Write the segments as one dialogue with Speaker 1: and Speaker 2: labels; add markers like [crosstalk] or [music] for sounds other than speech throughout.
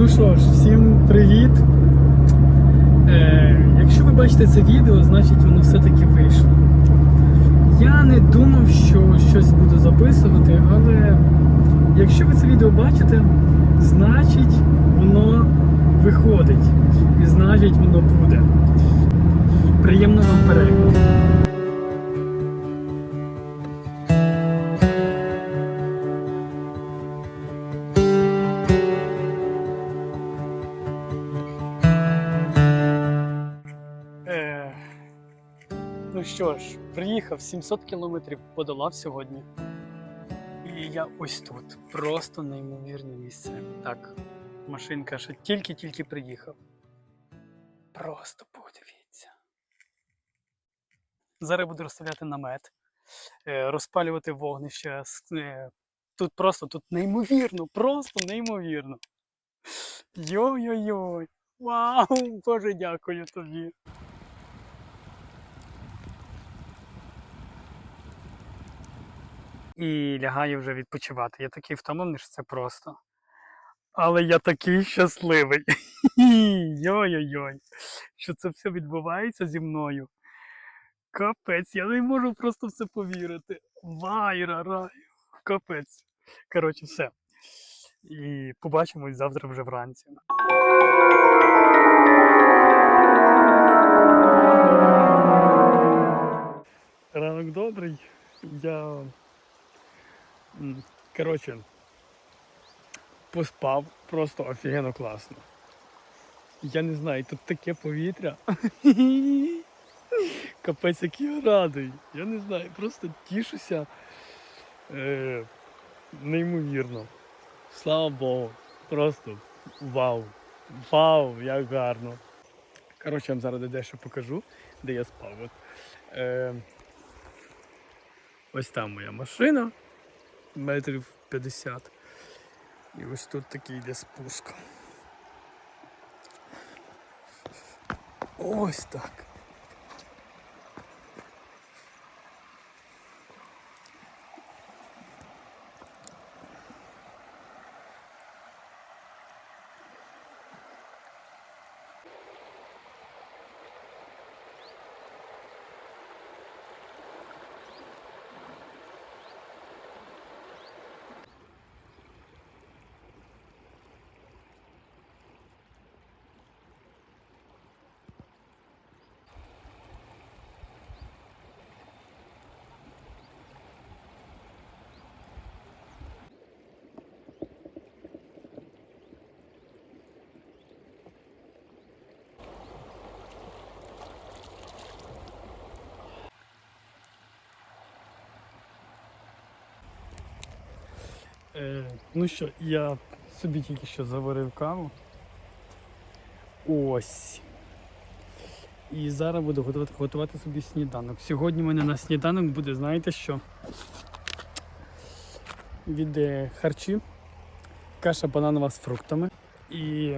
Speaker 1: Ну що ж, всім привіт. Е, якщо ви бачите це відео, значить воно все-таки вийшло. Я не думав, що щось буду записувати, але якщо ви це відео бачите, значить воно виходить. І значить воно буде. Приємного вам перегляду. Ну що ж, приїхав 700 кілометрів подолав сьогодні. І я ось тут. Просто неймовірне місце. Так, машинка ще тільки-тільки приїхав. Просто подивіться. Зараз буду розставляти намет, е, розпалювати вогнище. е, Тут просто тут неймовірно, просто неймовірно. Йой-йой-йой. Вау! Боже, дякую тобі. І лягаю вже відпочивати. Я такий втомлений, що це просто. Але я такий щасливий. [laughs] Йой-йой-йой. Що це все відбувається зі мною. Капець, я не можу просто в це повірити. Вайра, рай. Капець. Коротше, все. І побачимось завтра вже вранці. Ранок добрий. Я. Коротше, поспав просто офігенно класно. Я не знаю, тут таке повітря. [laughs] Капець, який радий. Я не знаю, просто тішуся. Е, неймовірно. Слава Богу. Просто вау. Вау, як гарно. Коротше, я вам зараз дещо покажу, де я спав. От, е, ось там моя машина, метрів 50. І ось тут такий йде спуск. Ось так. Е, ну що, я собі тільки що заварив каву. Ось. І зараз буду готувати, готувати собі сніданок. Сьогодні в мене на сніданок буде, знаєте що? Від харчі, каша бананова з фруктами. І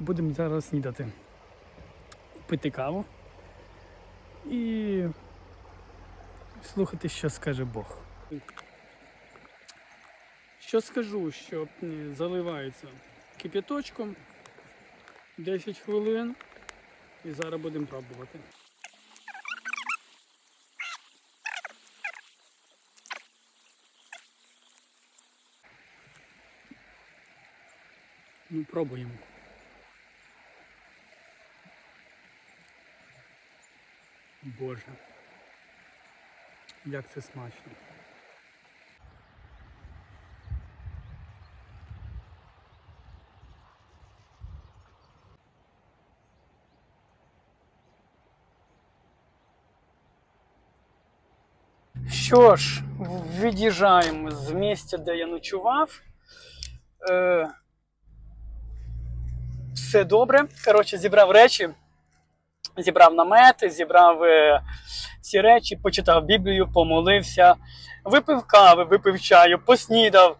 Speaker 1: будемо зараз снідати. Пити каву і слухати, що скаже Бог. Що скажу, що заливається кип'яточком 10 хвилин і зараз будемо пробувати. Ну, пробуємо. Боже, як це смачно. Що ж, від'їжджаємо з місця, де я ночував. Е, все добре. Коротше, зібрав речі, зібрав намети, зібрав е, ці речі, почитав Біблію, помолився, випив кави, випив чаю, поснідав,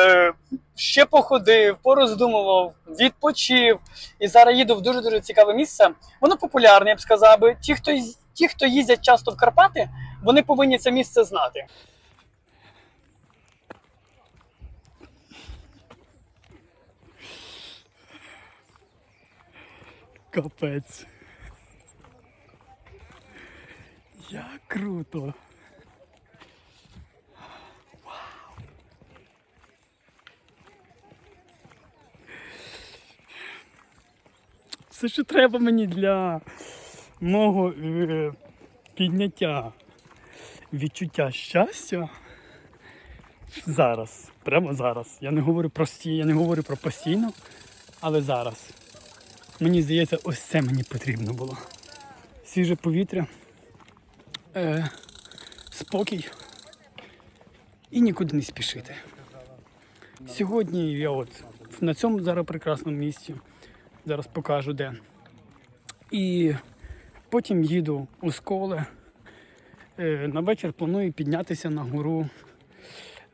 Speaker 1: е, ще походив, пороздумував, відпочив. І зараз їду в дуже-дуже цікаве місце. Воно популярне, я б сказав би. Ті, хто, ті, хто їздять часто в Карпати, вони повинні це місце знати. Капець. Як круто. Все, що треба мені для мого е, підняття відчуття щастя зараз, прямо зараз. Я не говорю про сті, я не говорю про постійно, але зараз. Мені здається, ось це мені потрібно було. Свіже повітря, е, спокій і нікуди не спішити. Сьогодні я от на цьому зараз прекрасному місці. Зараз покажу де. І потім їду у сколе. Е, на вечір планую піднятися на гору.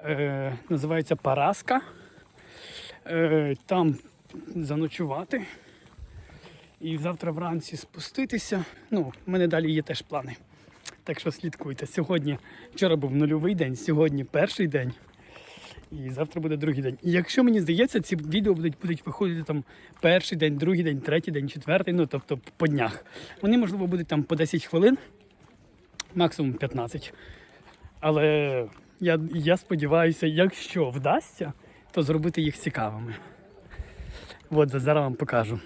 Speaker 1: Е, називається Параска. Е, там заночувати. І завтра вранці спуститися. Ну, в мене далі є теж плани. Так що слідкуйте. Сьогодні, вчора був нульовий день, сьогодні перший день. І завтра буде другий день. І якщо мені здається, ці відео будуть, будуть виходити там перший день, другий день, третій день, четвертий, ну тобто по днях. Вони, можливо, будуть там по 10 хвилин, максимум 15. Але я, я сподіваюся, якщо вдасться, то зробити їх цікавими. От зараз вам покажу.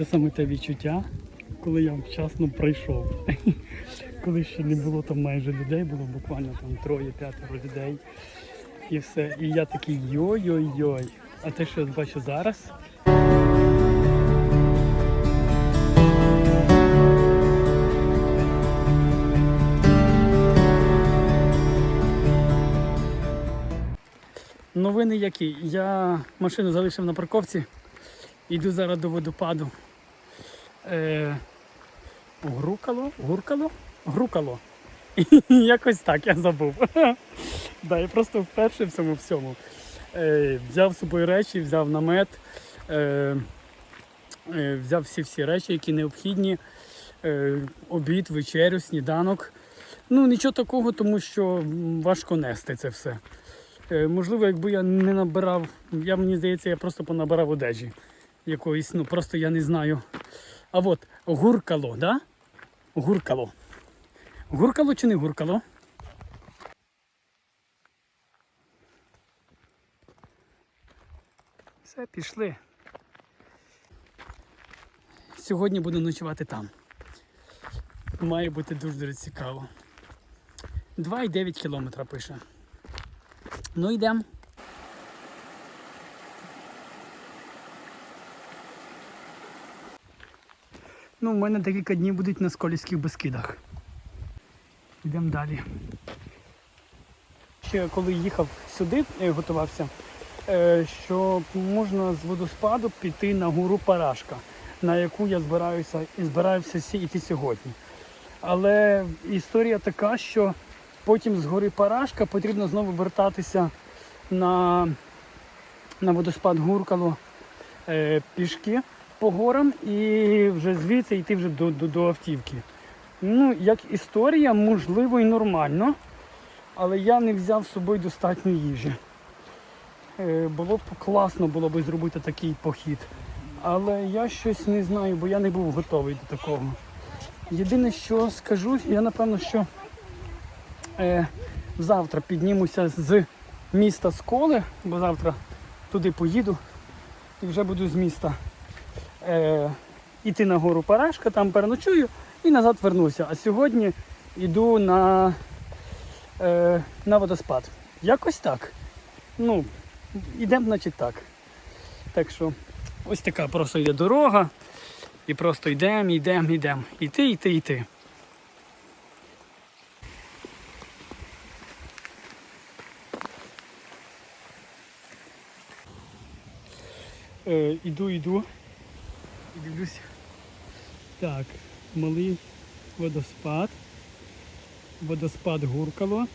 Speaker 1: Це саме те відчуття, коли я вчасно прийшов. [laughs] Коли ще не було там майже людей, було буквально там троє-п'ятеро людей. І все. І я такий йой-йой-йой. А те, що я бачу зараз. Новини які? Я машину залишив на парковці. Йду зараз до водопаду. Е, Грукало? Гуркало? Грукало. Якось так я забув. [laughs] да, я просто вперше в цьому всьому. Е, взяв з собою речі, взяв намет, е, е, взяв всі всі речі, які необхідні. Е, обід, вечерю, сніданок. Ну, нічого такого, тому що важко нести це все. Е, можливо, якби я не набирав, я мені здається, я просто понабирав одежі якоїсь, ну просто я не знаю. А от гуркало, да? Гуркало. Гуркало чи не гуркало? Все, пішли. Сьогодні буду ночувати там. Має бути дуже дуже цікаво. 2,9 кілометра пише. Ну йдемо. Ну, у мене декілька днів будуть на Сколівських Бескидах. Йдемо далі. Ще коли їхав сюди, готувався, е, що можна з водоспаду піти на гору Парашка, на яку я збираюся і збираюся йти сьогодні. Але історія така, що потім з гори Парашка потрібно знову вертатися на, на водоспад Гуркало е, пішки по горам і вже звідси йти вже до, до, до автівки. Ну, як історія, можливо, і нормально, але я не взяв з собою достатньо їжі. Е, було б класно було б зробити такий похід. Але я щось не знаю, бо я не був готовий до такого. Єдине, що скажу, я напевно, що е, завтра піднімуся з міста Сколи, бо завтра туди поїду і вже буду з міста е, іти на гору Парашка, там переночую і назад вернуся. А сьогодні йду на, е, на водоспад. Якось так. Ну, ідемо, значить так. Так що ось така просто йде дорога. І просто йдемо, йдемо, йдемо. Іти, йти, йти. Е, іду, йду. Дивлюсь. Так, малий водоспад. Водоспад Гуркало.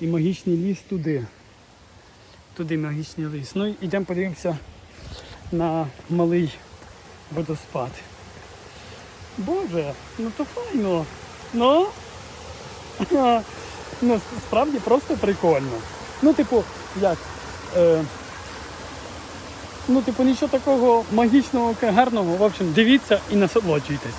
Speaker 1: І магічний ліс туди. Туди магічний ліс. Ну йдемо подивимося на малий водоспад. Боже, ну то файно. Ну. [laughs] ну, справді просто прикольно. Ну, типу, як? Е, ну, типу, нічого такого магічного, гарного. В общем, дивіться і насолоджуйтесь.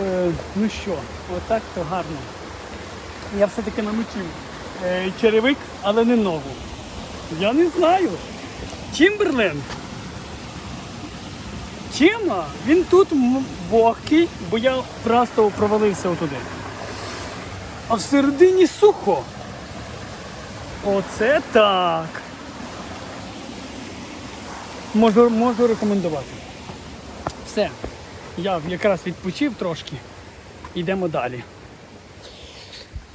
Speaker 1: Е, ну що, отак то гарно. Я все-таки намочив е, черевик, але не ногу. Я не знаю. Чимберлен. Чима? Він тут вогкий, бо я просто провалився отуди. А всередині сухо. Оце так. Можу, можу рекомендувати. Все. Я якраз відпочив трошки. Йдемо далі.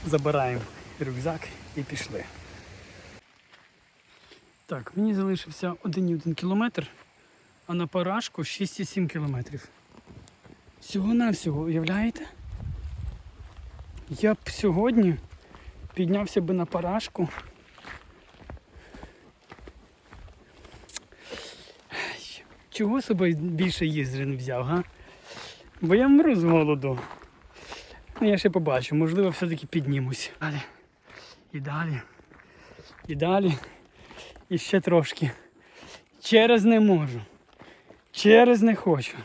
Speaker 1: Забираємо рюкзак і пішли. Так, мені залишився 1,1 кілометр, а на парашку 6,7 кілометрів. Всього-навсього, уявляєте? Я б сьогодні піднявся би на парашку. Чого собі більше їздри не взяв, га? Бо я мру з голоду. Ну, я ще побачу, можливо, все-таки піднімусь. Далі. І далі. І далі. І ще трошки. Через не можу. Через не хочу.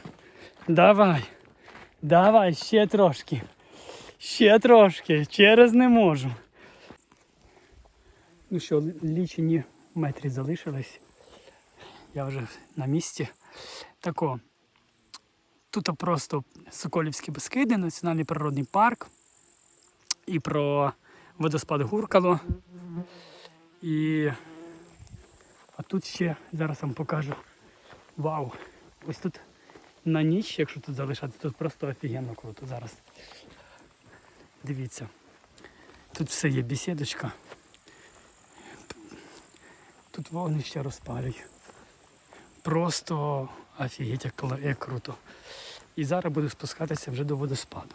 Speaker 1: Давай. Давай, ще трошки. Ще трошки. Через не можу. Ну що, лічені метрі залишились. Я вже на місці. Тако. Тут просто Соколівські Бескиди, Національний природний парк. І про водоспад Гуркало. І тут ще зараз вам покажу. Вау! Ось тут на ніч, якщо тут залишатися, тут просто офігенно круто зараз. Дивіться. Тут все є бесідочка. Тут вогнище розпалюють. Просто офігеть, як, як круто. І зараз буду спускатися вже до водоспаду.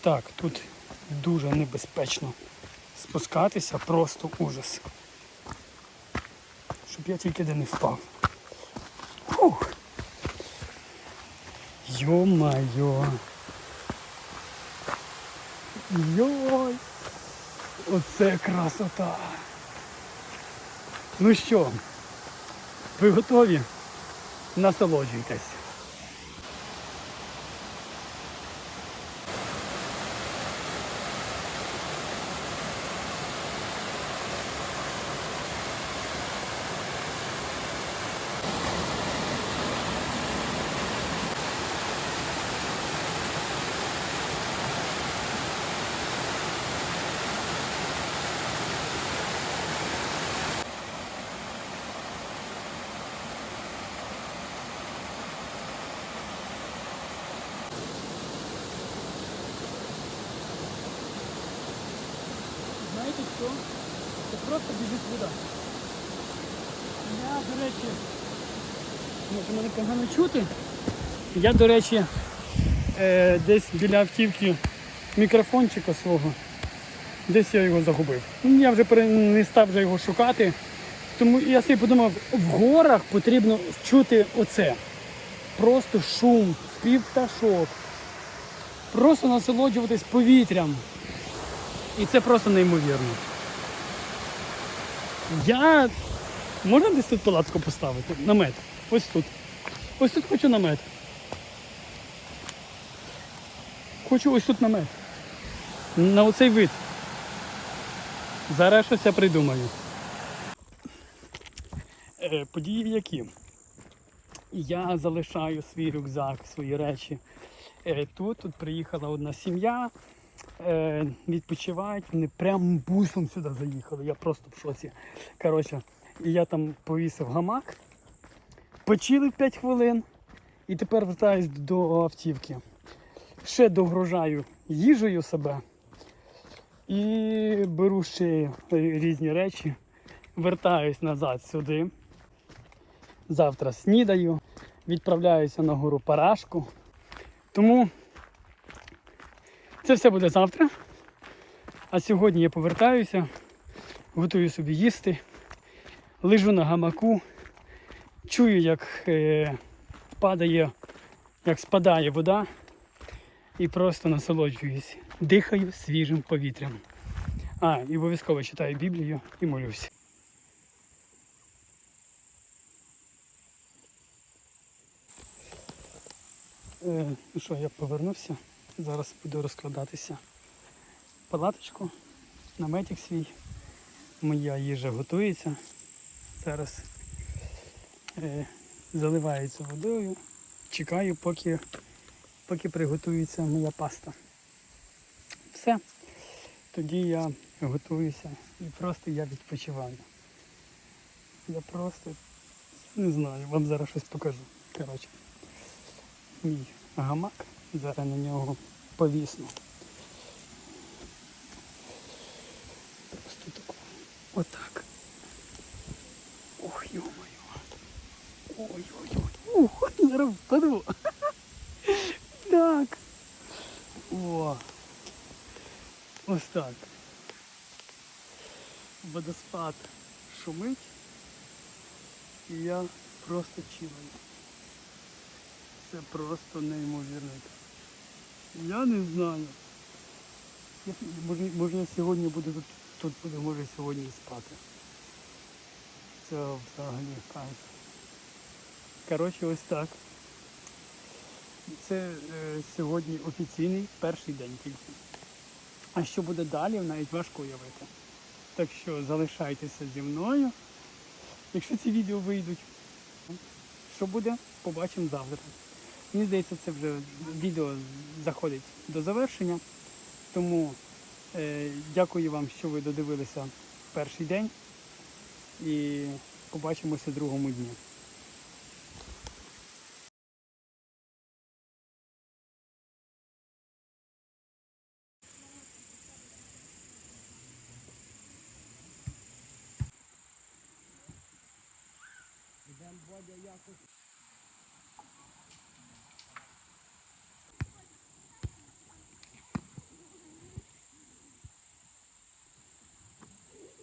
Speaker 1: Так, тут дуже небезпечно спускатися, просто ужас. Щоб я тільки де не впав. Йо-майо. Йой. Оце красота. Ну що, ви готові? Насолоджуйтесь. Знаєте що? Це просто. Я, до речі, може мене погано чути. Я, до речі, е, десь біля автівки мікрофончика свого. Десь я його загубив. Ну, Я вже не став вже його шукати. Тому я собі подумав, в горах потрібно чути оце. просто шум, спів пташок. Просто насолоджуватись повітрям. І це просто неймовірно. Я. Можна десь тут палатку поставити? Намет. Ось тут. Ось тут хочу намет. Хочу ось тут намет. На оцей вид. Зараз щось я придумаю. Е, події які? Я залишаю свій рюкзак, свої речі. Е, тут, тут приїхала одна сім'я, е, відпочивають, вони прямо бусом сюди заїхали. Я просто в шоці. Коротше, і я там повісив гамак, почили 5 хвилин і тепер вертаюсь до автівки. Ще догружаю їжею себе і беру ще різні речі, вертаюсь назад сюди. Завтра снідаю, відправляюся на гору Парашку. Тому це все буде завтра. А сьогодні я повертаюся, готую собі їсти, лежу на гамаку, чую, як е, падає, як спадає вода і просто насолоджуюсь. Дихаю свіжим повітрям. А, і обов'язково читаю Біблію і молюсь. Е, ну що, я повернувся. Зараз буду розкладатися палаточку, наметик свій. Моя їжа готується. Зараз е, заливається водою. Чекаю, поки, поки приготується моя паста. Все. Тоді я готуюся і просто я відпочиваю. Я просто не знаю, вам зараз щось покажу. Коротше мій гамак. Зараз на нього повісну. Просто таку. Отак. Ох, йо-моє. Ой-ой-ой. Ух, зараз впаду. [laughs] Так. О. Ось так. Водоспад шумить. І я просто чилаю. Це просто неймовірно. Я не знаю. Може, може я сьогодні буду тут, тут буду, може сьогодні спати. Це взагалі кайф. Коротше, ось так. Це е, сьогодні офіційний перший день тільки. А що буде далі, навіть важко уявити. Так що залишайтеся зі мною. Якщо ці відео вийдуть, що буде, побачимо завтра. Мені здається, це вже відео заходить до завершення. Тому е, дякую вам, що ви додивилися перший день. І побачимося другому дні.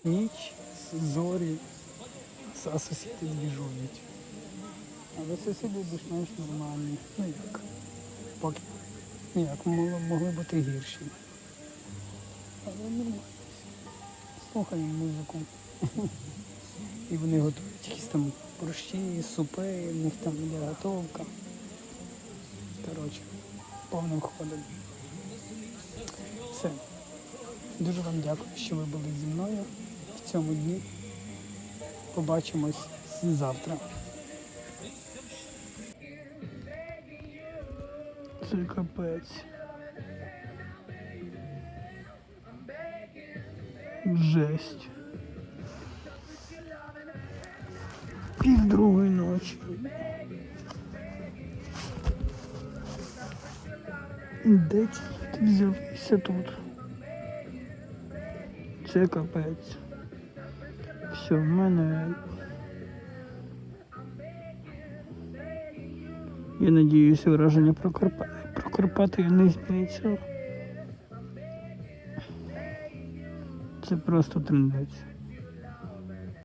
Speaker 1: Ніч, зорі, а сусіди збіжують. Але сусіди більш-менш нормальні. Ну як? Поки. Ну як, могли бути гірші. Але нормально. Слухаємо музику. І вони готують якісь там борщі, супи, в них там є готовка. Коротше, повним ходом. Все. Дуже вам дякую, що ви були зі мною цьому дні. Побачимось завтра. Це капець. Жесть. Пів другої ночі. Де ти взявся тут? Це капець. Все, в мене. Я надіюся, враження про Карпати, про Карпати не зміниться. Це просто трендець.